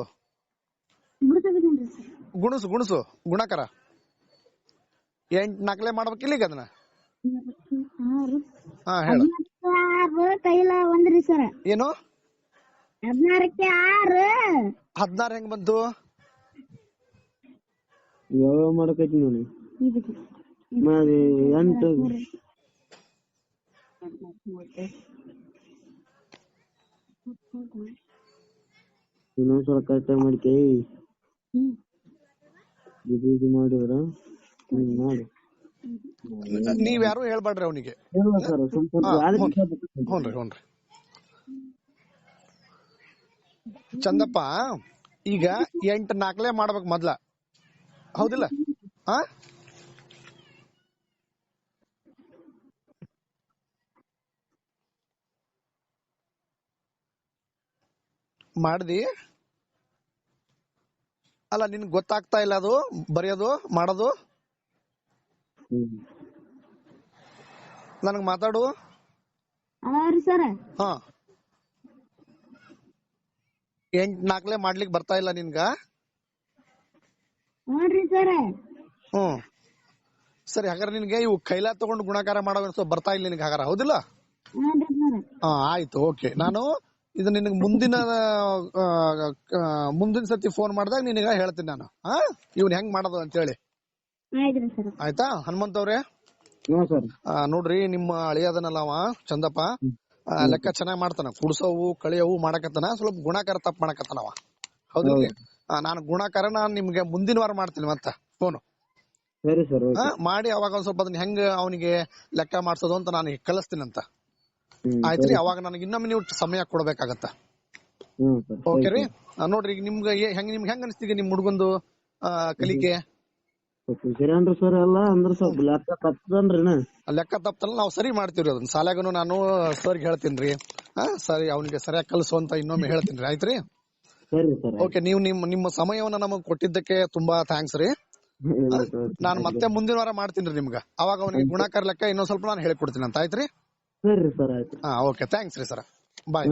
ಬಿಡ್ತಬೇಕೇನ್ರಿ ಸರ್? ಗುಣಸು ಗುಣಸು ಗುಣಕರ. ಎಂಟ್ ನಾಲ್ಕಲೆ ಮಾಡ್ಬೇಕಿಲ್ಲ ಈಗ ಅದನ್ನ? ಹಾ ಹೇಳು. ಹದಿನಾಲ್ಕು ಆರು ಕೈಲ ಒಂದ್ರಿ ಸರ್. ಏನು? ಹದಿನಾರಕ್ಕೆ ಆರು. ಹದಿನಾರು ಹೆಂಗ್ ಬಂತು? ಯಾವ ಮಾಡಕೈತಿ ನೋಡಿ. ಇದಕ್ಕೆ. ಮಾಡಿ ಎಂಟು. ಇನ್ನೊಂದ್ಸಲ ಕರೆಕ್ಟ್ ಮಾಡ್ಕೆ ಇದು ಇದು ಮಾಡಿದ್ರ ಹ್ಮ್. ಮಾಡಿ. ನೀವ್ ಯಾರು ಹೇಳ್ಬೇಡ್ರಿ ಅವನಿಗೆ. ಸ್ವಲ್ಪ. ಹ್ಞೂನ್ರಿ ಹ್ಞೂನ್ರಿ ಚಂದಪ್ಪ ಈಗ ಎಂಟ್ ನಾಲ್ಕಲೆ ಮಾಡ್ಬೇಕು ಮೊದ್ಲ. ಹೌದಿಲ್ಲ? ಹಾ ಮಾಡ್ದಿ? ಅಲ್ಲ ನಿನ್ ಗೊತ್ತಾಗ್ತಾ ಇಲ್ಲ ಅದು? ಬರೆಯೋದು? ಮಾಡೋದು? ನನಗ್ ಮಾತಾಡು. ಹಾ. ಎಂಟ್ ನಾಲ್ಕಲೆ ಮಾಡ್ಲಿಕ್ ಬರ್ತಾ ಇಲ್ಲ ನಿನ್ಗ? ನೋಡ್ರಿ ಸರ್. ಹ್ಮ್. ಸರಿ ಹಾಗಾದ್ರೆ ನಿನ್ಗೆ ಇವು ಕೈಲ ತಗೊಂಡು ಗುಣಾಕಾರ ಮಾಡೋ ಅನ್ಸೋ ಬರ್ತಾ ಇಲ್ಲ ನಿನ್ಗೆ ಹಾಗಾರ ಹೌದಿಲ್ಲ? ನೋಡ್ರಿ ಸರ್. ಹಾ ಆಯ್ತು ಓಕೆ. ನಾನು ಇದು ನಿನಗೆ ಮುಂದಿನ ಮುಂದಿನ ಸತಿ ಫೋನ್ ಮಾಡಿದಾಗ ನಿನಗ ಹೇಳ್ತೀನಿ ನಾನು. ಹಾ ಇವ್ನ ಹೆಂಗ್ ಮಾಡೋದು ಅಂತ ಹೇಳಿ ಆಯ್ತಾ? ಹನುಮಂತ ಅವ್ರೆ? ಹ್ಞೂ ಸರ್. ಆ, ನೋಡ್ರಿ ನಿಮ್ಮ ಅಳಿಯದನಲ್ಲ ಅವ ಚಂದಪ್ಪ. ಲೆಕ್ಕ ಚೆನ್ನಾಗ್ ಮಾಡ್ತಾನ. ಕುಡ್ಸೋವು ಕಳಿಯೋವು ಮಾಡಕತ್ತಾನ ಸ್ವಲ್ಪ ಗುಣಾಕಾರ ತಪ್ಪ ಮಾಡಕತ್ತಾನ ಅವ. ನಾನು ಗುಣಾಕಾರ ನಾನ್ ನಿಮ್ಗೆ ಮುಂದಿನ ವಾರ ಮಾಡ್ತೀನಿ ಮತ್ತ ಫೋನು ಮಾಡಿ ಅವಾಗ ಒಂದ್ ಸ್ವಲ್ಪ ಅದನ್ನ ಹೆಂಗ ಅವನಿಗೆ ಲೆಕ್ಕ ಮಾಡ್ಸೋದು ಅಂತ ನಾನು ಕಲಿಸ್ತೀನಂತ ಅಂತ. ಆಯ್ತ್ರಿ? ಅವಾಗ ನನಗೆ ಇನ್ನೊಮ್ಮೆ ನೀವು ಸಮಯ ಕೊಡ್ಬೇಕಾಗತ್ತ? ಓಕೆ ರೀ ನೋಡ್ರಿ ಈಗ ನಿಮ್ಗೆ ಹೆಂಗ್ ನಿಮ್ಗೆ ಹೆಂಗ್ ಅನಿಸ್ತೀಗ ನಿಮ್ ಹುಡುಗಂದು ಕಲಿಕೆ? ಸರಿ ಅಂದ್ರ ಸ್ವಲ್ಪ ಲೆಕ್ಕ ತಪ್ಪಲ್ಲ ನಾವು ಸರಿ ಮಾಡ್ತೀವ್ರಿ ಅದನ್ನ. ಸಾಲ್ಯಾಗನು ನಾನು ಸರ್ ಹೇಳ್ತೀನಿ ಹಾ ಸರಿ ಅವನಿಗೆ ಸರಿಯಾಗಿ ಕಲಿಸು ಅಂತ ಇನ್ನೊಮ್ಮೆ ಹೇಳ್ತೀನಿ ರೀ ಆಯ್ತ್ರಿ? ಸರಿ ಸರ್ ಓಕೆ ನೀವು ನಿಮ್ಮ ನಿಮ್ಮ ಸಮಯವನ್ನ ನಮಗ್ ಕೊಟ್ಟಿದ್ದಕ್ಕೆ ತುಂಬಾ ಥ್ಯಾಂಕ್ಸ್ ರೀ. [laughs] ನಾನ್ ಮತ್ತೆ ಮುಂದಿನ ವಾರ ಮಾಡ್ತೀನಿ ರೀ ನಿಮ್ಗೆ. ಅವಾಗ ಅವನಿಗೆ ಗುಣಾಕಾರ ಲೆಕ್ಕ ಇನ್ನೊಂದ್ ಸ್ವಲ್ಪ ನಾನು ಹೇಳ್ಕೊಡ್ತೀನಿ ಅಂತ. ಆಯ್ತ್ರಿ? ಸರಿ ಸರ್ ಆಯ್ತು. ಹಾ ಓಕೆ ಥ್ಯಾಂಕ್ಸ್ ರೀ ಸರ್. ಬಾಯ್